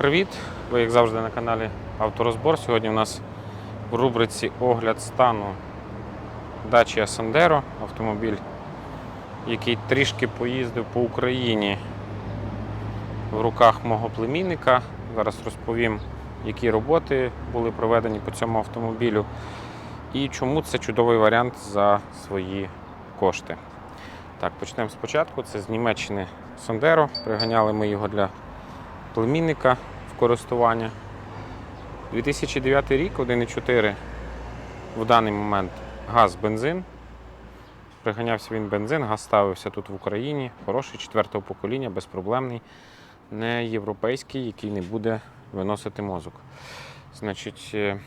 Привіт! Ви як завжди на каналі Авторозбор. Сьогодні у нас в рубриці Огляд стану Dacia Sandero автомобіль, який трішки поїздив по Україні в руках мого племінника. Зараз розповім, які роботи були проведені по цьому автомобілю і чому це чудовий варіант за свої кошти. Так, почнемо спочатку. Це з Німеччини Sandero. Приганяли ми його для племінника користування. 2009 рік, 1,4 в даний момент газ, бензин. Приганявся він бензин, газ ставився тут в Україні. Хороший четвертого покоління, безпроблемний, не європейський, який не буде виносити мозок. Значить, е,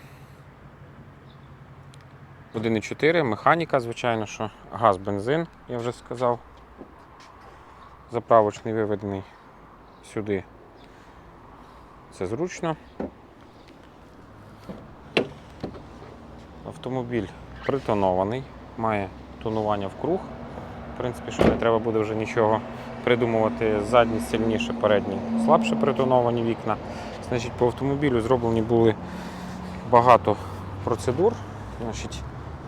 1,4 механіка, звичайно, що газ, бензин, я вже сказав. Заправочний виведений сюди це зручно. Автомобіль притонований, має тонування в круг. В принципі, що не треба буде вже нічого придумувати. Задні сильніше, передні слабше притоновані вікна. Значить, по автомобілю зроблені були багато процедур. Значить,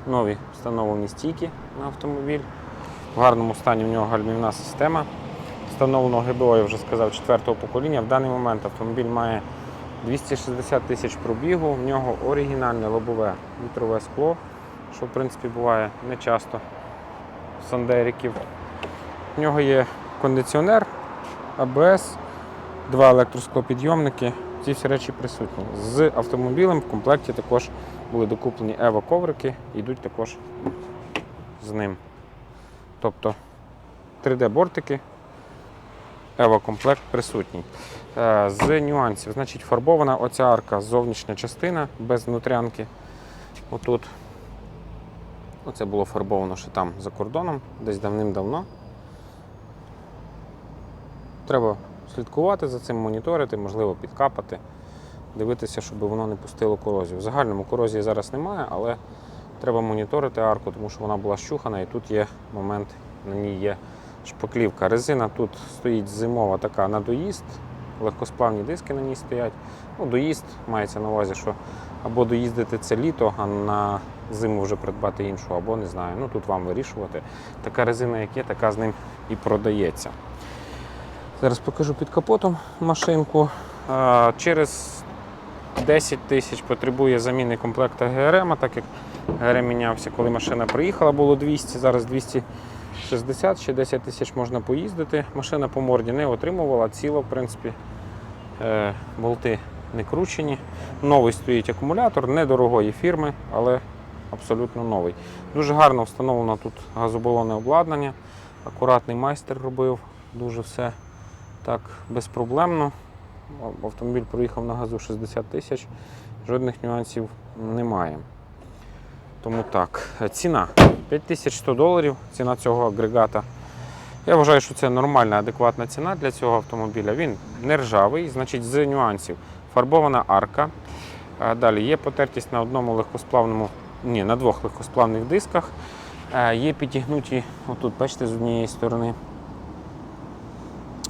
нові встановлені стійки на автомобіль. В гарному стані в нього гальмівна система. Встановлено ГБО, я вже сказав, четвертого покоління. В даний момент автомобіль має 260 тисяч пробігу, в нього оригінальне лобове вітрове скло, що в принципі буває не часто сандериків. В нього є кондиціонер, АБС, два електросклопідйомники. Ці всі речі присутні. З автомобілем в комплекті також були докуплені Ево коврики, йдуть також з ним. Тобто 3D-бортики, Ево комплект присутній. Е, З нюансів, значить, фарбована оця арка, зовнішня частина без внутрянки. Отут. Оце було фарбовано ще там за кордоном, десь давним-давно. Треба слідкувати за цим, моніторити, можливо, підкапати, дивитися, щоб воно не пустило корозію. В загальному корозії зараз немає, але треба моніторити арку, тому що вона була щухана і тут є момент, на ній є шпаклівка. Резина тут стоїть зимова така на доїзд, легкосплавні диски на ній стоять. Ну, доїзд мається на увазі, що або доїздити це літо, а на зиму вже придбати іншу, або не знаю. Ну тут вам вирішувати. Така резина, як є, така з ним і продається. Зараз покажу під капотом машинку. Через 10 тисяч потребує заміни комплекта ГРМ, так як ГРМ мінявся, коли машина приїхала, було 200, зараз 260, ще 10 тисяч можна поїздити. Машина по морді не отримувала, ціла, в принципі. Е, Болти не кручені. Новий стоїть акумулятор, недорогої фірми, але абсолютно новий. Дуже гарно встановлено тут газобалонне обладнання. Акуратний майстер робив, дуже все так безпроблемно. Автомобіль проїхав на газу 60 тисяч, жодних нюансів немає. Тому так, ціна 5100 доларів, ціна цього агрегата. Я вважаю, що це нормальна, адекватна ціна для цього автомобіля. Він не ржавий, значить, з нюансів. Фарбована арка. Далі є потертість на одному легкосплавному, ні, на двох легкосплавних дисках. Е, Є підігнуті, отут, бачите, з однієї сторони.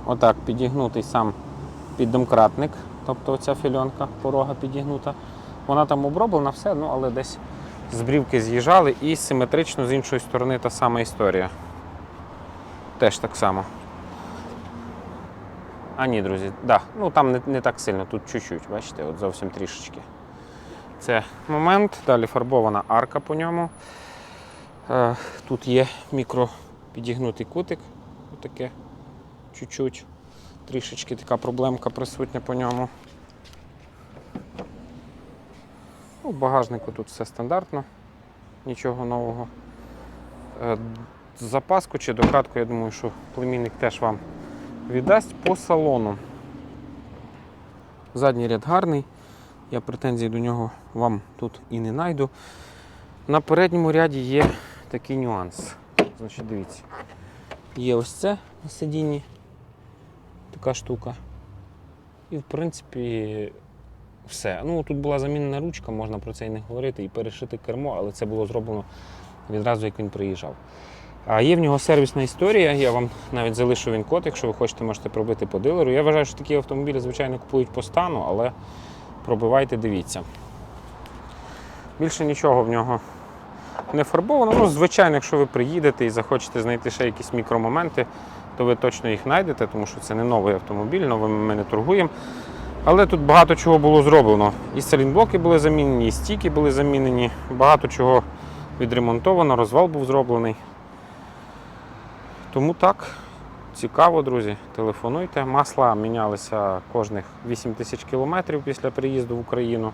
Отак підігнутий сам піддомкратник, тобто оця фільонка, порога підігнута. Вона там оброблена, все, ну але десь з брівки з'їжджали і симетрично з іншої сторони та сама історія. Теж так само. А ні, друзі, да, ну там не, не так сильно, тут чуть-чуть, бачите, от зовсім трішечки. Це момент. Далі фарбована арка по ньому. Е, Тут є мікро підігнутий кутик. Отаке чуть-чуть. Трішечки така проблемка присутня по ньому. Ну, в багажнику тут все стандартно, нічого нового. Е, Запаску чи докатку, я думаю, що племінник теж вам віддасть по салону. Задній ряд гарний, я претензій до нього вам тут і не знайду. На передньому ряді є такий нюанс. Значить, дивіться. Є ось це на сидінні, така штука. І в принципі все. Ну, тут була замінена ручка, можна про це і не говорити, і перешити кермо, але це було зроблено відразу, як він приїжджав. А є в нього сервісна історія. Я вам навіть залишу він код, якщо ви хочете, можете пробити по дилеру. Я вважаю, що такі автомобілі, звичайно, купують по стану, але пробивайте, дивіться. Більше нічого в нього не фарбовано. Ну, звичайно, якщо ви приїдете і захочете знайти ще якісь мікромоменти, то ви точно їх знайдете, тому що це не новий автомобіль, новими ми не торгуємо. Але тут багато чого було зроблено. І салінблоки були замінені, і стіки були замінені, багато чого відремонтовано, розвал був зроблений. Тому так, цікаво, друзі. Телефонуйте. Масла мінялися кожних 8 тисяч кілометрів після приїзду в Україну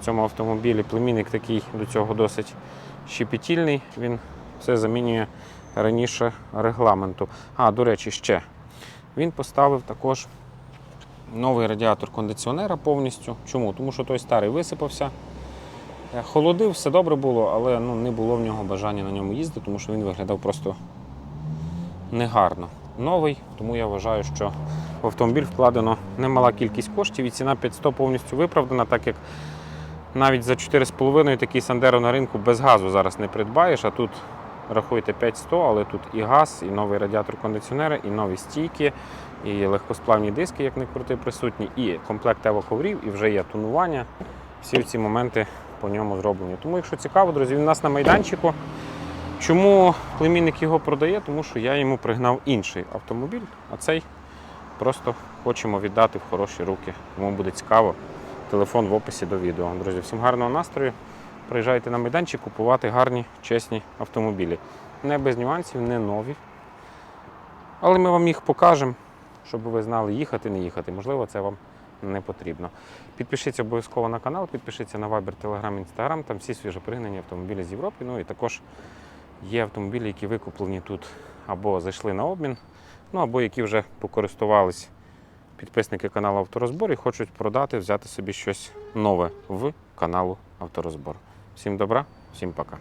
в цьому автомобілі. Племінник такий до цього досить щепетільний. Він все замінює раніше регламенту. А, до речі, ще він поставив також новий радіатор кондиціонера повністю. Чому? Тому що той старий висипався. Е, Холодив, все добре було, але ну, не було в нього бажання на ньому їздити, тому що він виглядав просто негарно. Новий, тому я вважаю, що в автомобіль вкладено немала кількість коштів і ціна 500 повністю виправдана, так як навіть за 4,5 такий Сандеро на ринку без газу зараз не придбаєш, а тут рахуйте 5100, але тут і газ, і новий радіатор кондиціонера, і нові стійки, і легкосплавні диски, як не крути, присутні, і комплект евоковрів, і вже є тонування. Всі ці моменти по ньому зроблені. Тому, якщо цікаво, друзі, він у нас на майданчику. Чому племінник його продає? Тому що я йому пригнав інший автомобіль, а цей просто хочемо віддати в хороші руки. Кому буде цікаво, телефон в описі до відео. Друзі, всім гарного настрою. Приїжджайте на майданчик купувати гарні, чесні автомобілі. Не без нюансів, не нові. Але ми вам їх покажемо, щоб ви знали, їхати, не їхати. Можливо, це вам не потрібно. Підпишіться обов'язково на канал, підпишіться на Viber, Telegram, Instagram, там всі свіжопригнані автомобілі з Європи. Ну і також є автомобілі, які викуплені тут або зайшли на обмін, ну або які вже покористувались підписники каналу Авторозбор і хочуть продати, взяти собі щось нове в каналу Авторозбор. Всім добра, всім пока.